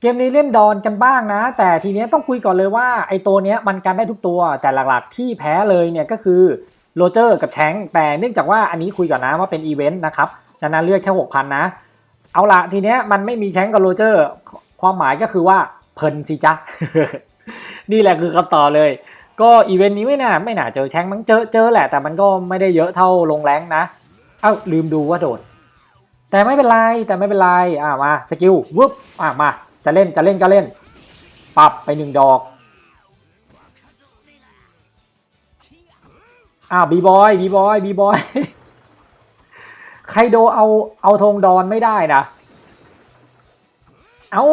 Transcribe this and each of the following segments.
เกมนี้เล่นดอนกันบ้างนะ แต่ทีเนี้ยต้องคุยก่อนเลยว่าไอ้ตัวเนี้ยมันกันได้ทุกตัว แต่หลักๆที่แพ้เลยเนี่ยก็คือโรเจอร์กับแชงแต่เนื่องจากว่าอันนี้คุยก่อนนะว่าเป็นอีเวนต์นะครับดังนั้นเลือกแค่หกพันนะ เอาละทีเนี้ยมันไม่มีแชงกับโรเจอร์ ความหมายก็คือว่าเพลินสิจ๊ะนี่แหละคือคำตอบเลย ก็อีเวนต์นี้ไม่น่าไม่น่าเจอแชงมั้งเจอเจอแหละ แต่มันก็ไม่ได้เยอะเท่าลงแรงนะ เอ้าลืมดูว่าโดดแต่ไม่เป็นไรแต่ไม่เป็นไรอ่ามาสกิลวึบอ่ามา จะเล่นจะเล่นก็เล่น ปรับไปหนึ่งดอกอ้าวบีบอยบีบอยบีบอยใครโดเอาเอาธงดอนไม่ได้นะ เอา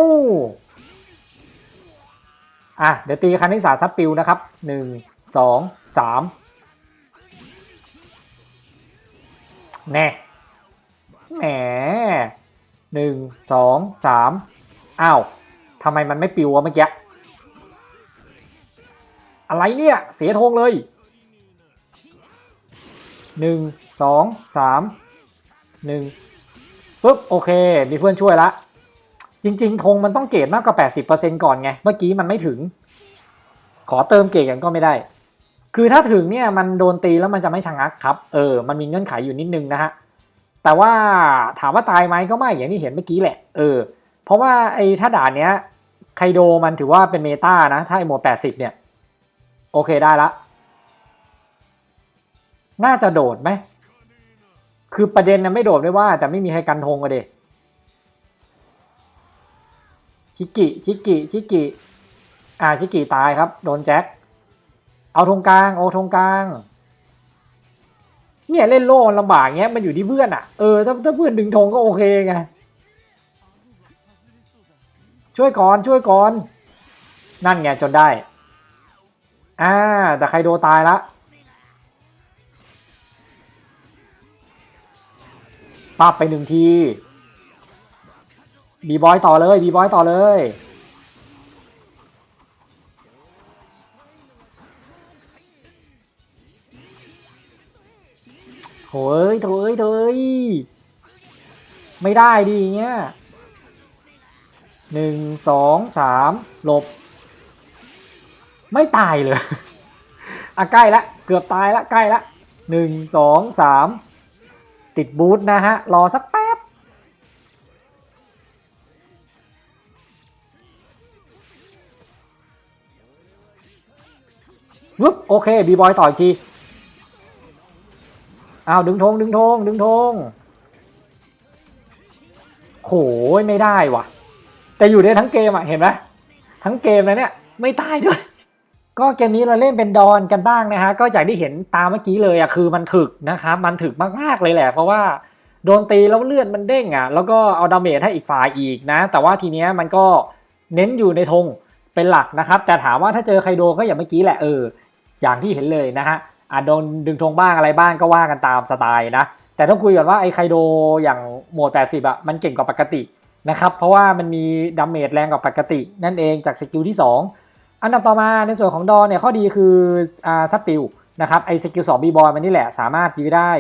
อะเดี๋ยวตีคันที่สาซับปิวนะครับหนึ่งสองสามแน่แหมหนึ่งสองสาม อ้าวทำไมมันไม่ปิววะเมื่อกี้ อะไรเนี่ย เสียธงเลยหนึ่งสองสามหนึ่งปุ๊บโอเค มีเพื่อนช่วยละ จริง ๆ ธงมันต้องเกรดมากกว่า 80%ก่อนไง เมื่อกี้มันไม่ถึง ขอเติมเกรดกันก็ไม่ได้ คือถ้าถึงเนี่ยมันโดนตีแล้วมันจะไม่ชะงักครับ เออ มันมีเงื่อนไขอยู่นิดนึงนะฮะ แต่ว่าถามว่าตายไหมก็ไม่อย่างที่เห็นเมื่อกี้แหละ เออ เพราะว่าไอ้ถ้าด่านเนี้ยไคโดมันถือว่าเป็นเมตานะ ถ้าไอ้หมด80เนี่ย โอเคได้ละ น่าจะโดดไหม คือประเด็นนะไม่โดดไม่ว่า แต่ไม่มีใครกันธงอะเดชิกิ ชิกิ ชิกิ อ่า ชิกิตายครับ โดนแจ็ค เอาธงกลางเอาธงกลาง เนี่ยเล่นโล่ลำบากเงี้ย มันอยู่ที่เพื่อนอะเออ ถ้าถ้าเพื่อนดึงธงก็โอเคไง ช่วยก่อนช่วยก่อน นั่นไงจนได้อ่าแต่ใครโดตายละปับไปหนึ่งที บีบอยต่อเลย บีบอยต่อเลย โถเอ้ยโถเอ้ยโถเอ้ยไม่ได้ดิเงี้ย หนึ่งสองสามหลบ ไม่ตายเลยอะใกล้ละเกือบตายละใกล้ละหนึ่งสองสามติดบูทนะฮะ รอสักแป๊บ วึบโอเค บีบอยต่ออีกทีอ้าว ดึงธงดึงธงดึงธงโหยไม่ได้ว่ะ แต่อยู่ได้ทั้งเกมอะเห็นไหมทั้งเกมเลยเนี่ยไม่ตายด้วย ก็เกมนี้เราเล่นเป็นดอนกันบ้างนะฮะก็อย่างที่เห็นตามเมื่อกี้เลยอะคือมันถึกนะครับมันถึกมากๆเลยแหละ เพราะว่าโดนตีแล้วเลือดมันเด้งอะแล้วก็เอาดาเมจให้อีกฝ่ายอีกนะ แต่ว่าทีเนี้ยมันก็เน้นอยู่ในธงเป็นหลักนะครับ แต่ถามว่าถ้าเจอไคโดก็อย่างเมื่อกี้แหละเอออย่างที่เห็นเลยนะฮะอาจโดนดึงธงบ้างอะไรบ้างก็ว่ากันตามสไตล์นะแต่ต้องคุยก่อนว่าไอ้ไคโดอย่างโหมด 80อะมันเก่งกว่าปกติ นะครับ เพราะว่ามันมีดาเมจแรงกว่าปกติ นั่นเองจากสกิลที่ 2 อันดับต่อมาในส่วนของดอเนี่ยข้อดีคืออ่าซับปิวนะครับไอสกิล2บีบอยมันนี่แหละสามารถยื้อได้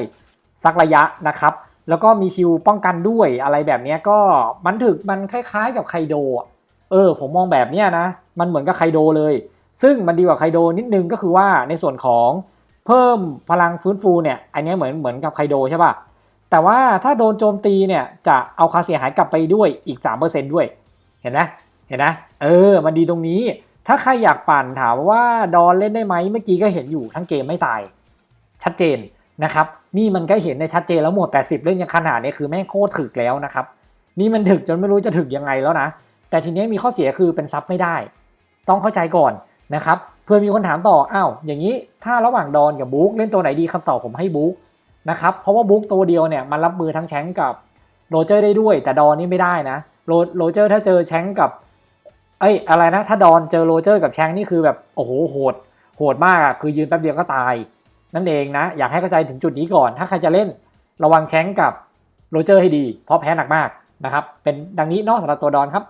สักระยะนะครับแล้วก็มีชิลป้องกันด้วยอะไรแบบนี้ก็มันถึกมันคล้ายๆกับไคโดเออผมมองแบบนี้นะ มันเหมือนกับไคโดเลย ซึ่งมันดีกว่าไคโดนิดนึงก็คือว่าในส่วนของเพิ่มพลังฟื้นฟูเนี่ยอันนี้เหมือนเหมือนกับไคโดใช่ป่ะ แต่ว่าถ้าโดนโจมตีเนี่ยจะเอาค่าเสียหายกลับไปด้วยอีก 3%ด้วย เห็นไหมเห็นนะเออ มันดีตรงนี้ ถ้าใครอยากปั่นถามว่าดอนเล่นได้ไหมเมื่อกี้ก็เห็นอยู่ทั้งเกมไม่ตาย ชัดเจนนะครับ นี่มันก็เห็นในชัดเจนแล้วหมด80 เล่นยังขนาดนี้คือแม่งโคตรถึกแล้วนะครับ นี่มันถึกจนไม่รู้จะถึกยังไงแล้วนะ แต่ทีนี้มีข้อเสียคือเป็นซับไม่ได้ ต้องเข้าใจก่อนนะครับ เพื่อมีคนถามต่อ อ้าว อย่างนี้ ถ้าระหว่างดอนกับบุ๊กเล่นตัวไหนดีคำตอบผมให้บุ๊ก นะครับเพราะว่าบุ๊กตัวเดียวเนี่ยมันรับมือทั้งแชงกับโรเจอร์ได้ด้วย แต่ดอนนี่ไม่ได้นะโรโรเจอร์ถ้าเจอแชงกับเอ้ยอะไรนะถ้าดอนเจอโรเจอร์กับแชงนี่คือแบบโอ้โหโหด โหดมากอะคือยืนแป๊บเดียวก็ตาย นั่นเองนะ อยากให้เข้าใจถึงจุดนี้ก่อน ถ้าใครจะเล่นระวังแชงกับโรเจอร์ให้ดี เพราะแพ้หนักมากนะครับเป็นดังนี้นอกสำหรับตัวดอนครับ